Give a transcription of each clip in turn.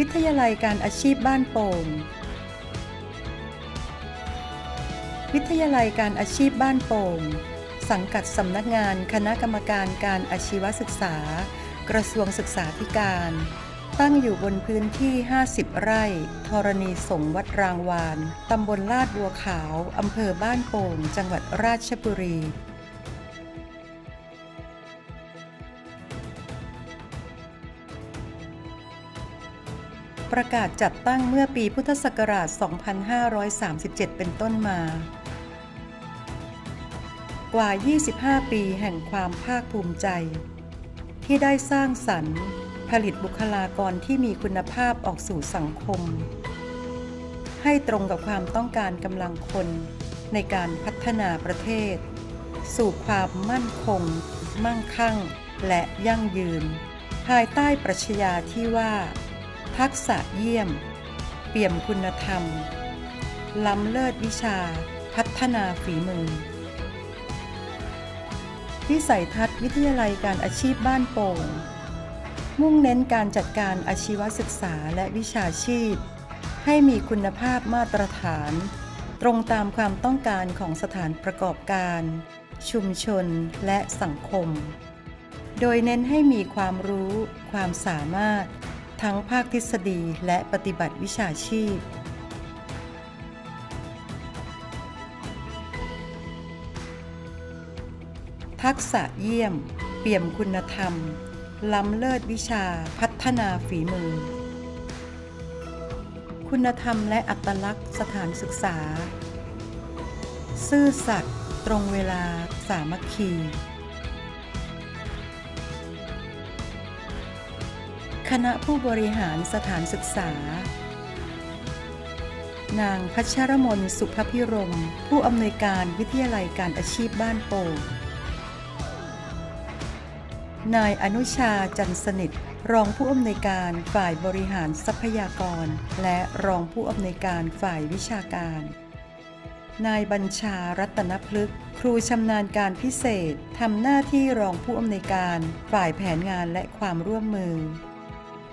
วิทยาลัยการอาชีพบ้านโป่ง วิทยาลัยการอาชีพบ้านโป่ง สังกัดสำนักงานคณะกรรมการการอาชีวศึกษา กระทรวงศึกษาธิการ ตั้งอยู่บนพื้นที่ 50 ไร่ธรณีสงวัดรางวาน ตำบลลาดบัวขาว อำเภอบ้านโป่ง จังหวัดราชบุรี ประกาศจัดตั้งเมื่อปีพุทธศักราช 2537 เป็นต้นมา กว่า 25 ปีแห่งความภาคภูมิใจ ที่ได้สร้างสรรค์ ผลิตบุคลากรที่มีคุณภาพออกสู่สังคม ให้ตรงกับความต้องการกำลังคนในการพัฒนาประเทศ สู่ความมั่นคง มั่งคั่ง และยั่งยืน ภายใต้ปรัชญาที่ว่า ทักษะเยี่ยม เปี่ยมคุณธรรม ล้ำเลิศวิชา พัฒนาฝีมือ วิสัยทัศน์วิทยาลัยการอาชีพบ้านโป่ง มุ่งเน้นการจัดการอาชีวศึกษาและวิชาชีพ ให้มีคุณภาพมาตรฐาน ตรงตามความต้องการของสถานประกอบการ ชุมชนและสังคม โดยเน้นให้มีความรู้ ความสามารถ ทั้งภาคทฤษฎีและปฏิบัติวิชาชีพ ทักษะเยี่ยม เปี่ยมคุณธรรม ล้ำเลิศวิชาพัฒนาฝีมือ คุณธรรมและอัตลักษณ์สถานศึกษา ซื่อสัตย์ตรงเวลาสามัคคี คณะผู้บริหารสถานศึกษา นางพัชรมนสุภพิรม ผู้อำนวยการวิทยาลัยการอาชีพบ้านโป่งนายอนุชาจันสนิท รองผู้อำนวยการฝ่ายบริหารทรัพยากร และรองผู้อำนวยการฝ่ายวิชาการ นายบัญชารัตนพฤกษ์ครูชำนาญการพิเศษ ทำหน้าที่รองผู้อำนวยการฝ่ายแผนงานและความร่วมมือ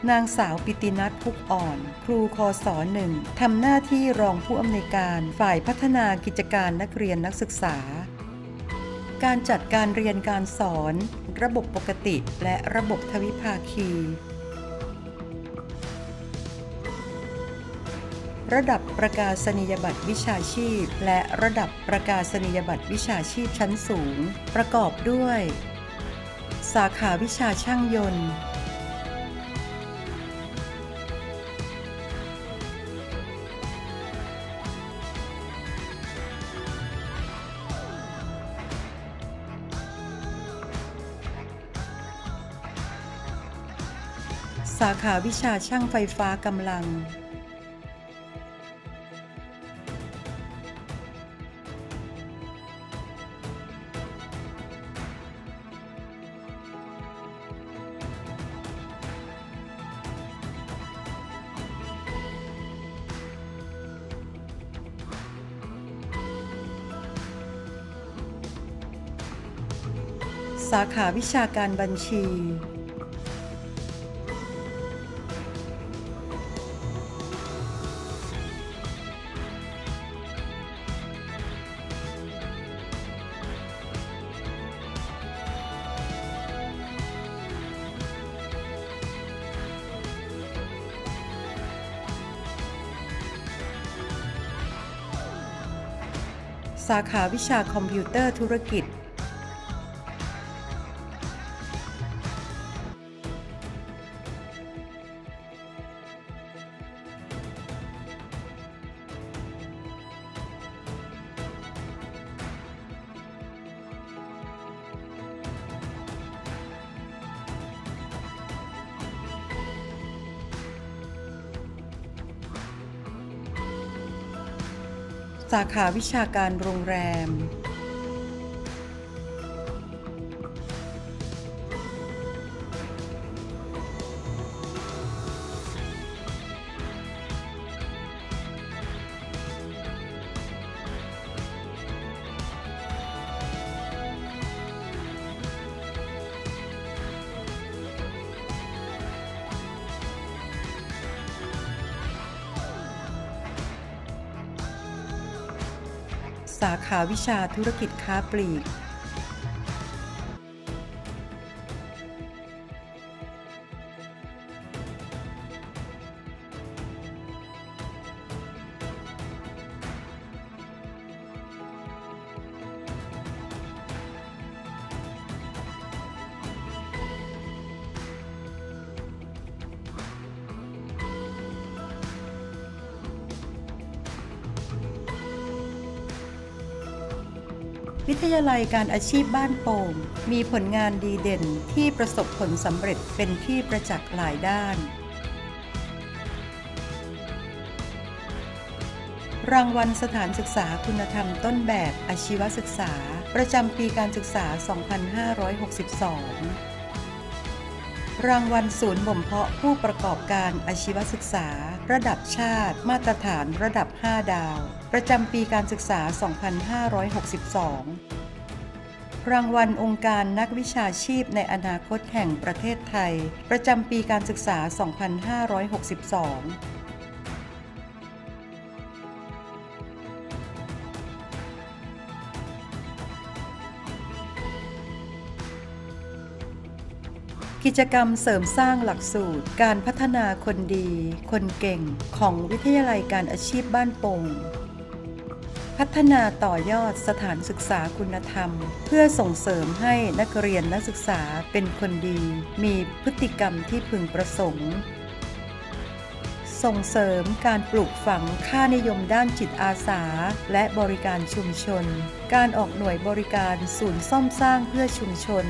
นางสาวปิตินัทพุกอ่อน ครูคอสอหนึ่งทำหน้าที่รองผู้อำนวยการฝ่ายพัฒนากิจการนักเรียนนักศึกษา การจัดการเรียนการสอน ระบบปกติและระบบทวิภาคี ระดับประกาศนียบัตรวิชาชีพ และระดับประกาศนียบัตรวิชาชีพชั้นสูง ประกอบด้วย สาขาวิชาช่างยนต์ สาขาวิชาช่างไฟฟ้ากำลัง สาขาวิชาการบัญชี สาขาวิชาคอมพิวเตอร์ธุรกิจ สาขาวิชาการโรงแรม สาขาวิชาธุรกิจค้าปลีก วิทยาลัยการอาชีพบ้านโป่งมีผลงานดีเด่นที่ประสบผลสำเร็จเป็นที่ประจักษ์หลายด้าน รางวัลสถานศึกษาคุณธรรมต้นแบบอาชีวศึกษา ประจำปีการศึกษา 2562 รางวัลศูนย์บ่มเพาะผู้ประกอบการอาชีวศึกษา ระดับชาติ มาตรฐานระดับ 5 ดาว ประจำปีการศึกษา 2562รางวัลองค์การนักวิชาชีพในอนาคตแห่งประเทศไทย ประจำปีการศึกษา 2562 กิจกรรมเสริมสร้างหลักสูตร การพัฒนาคนดี คนเก่งของวิทยาลัยการอาชีพบ้านโป่งพัฒนาต่อยอดสถานศึกษาคุณธรรม เพื่อส่งเสริมให้นักเรียนนักศึกษาเป็นคนดี มีพฤติกรรมที่พึงประสงค์ ส่งเสริมการปลูกฝังค่านิยมด้านจิตอาสา และบริการชุมชน การออกหน่วยบริการศูนย์ซ่อมสร้างเพื่อชุมชน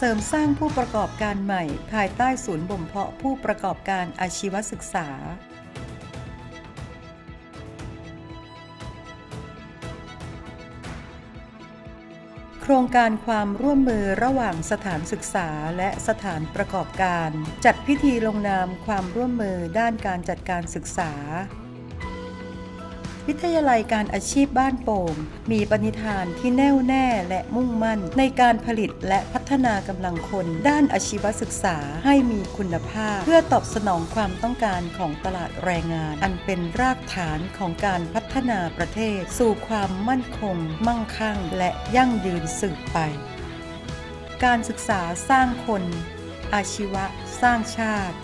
เสริมสร้างผู้ประกอบการใหม่ ภายใต้ศูนย์บ่มเพาะผู้ประกอบการอาชีวศึกษา โครงการความร่วมมือระหว่างสถานศึกษาและสถานประกอบการ จัดพิธีลงนามความร่วมมือด้านการจัดการศึกษา วิทยาลัยการอาชีพบ้านโป่ง มีปณิธานที่แน่วแน่และมุ่งมั่น ในการผลิตและพัฒนากำลังคน ด้านอาชีวศึกษาให้มีคุณภาพ เพื่อตอบสนองความต้องการของตลาดแรงงาน อันเป็นรากฐานของการพัฒนาประเทศ สู่ความมั่นคง มั่งคั่ง และยั่งยืนสืบไป การศึกษาสร้างคน อาชีวะสร้างชาติ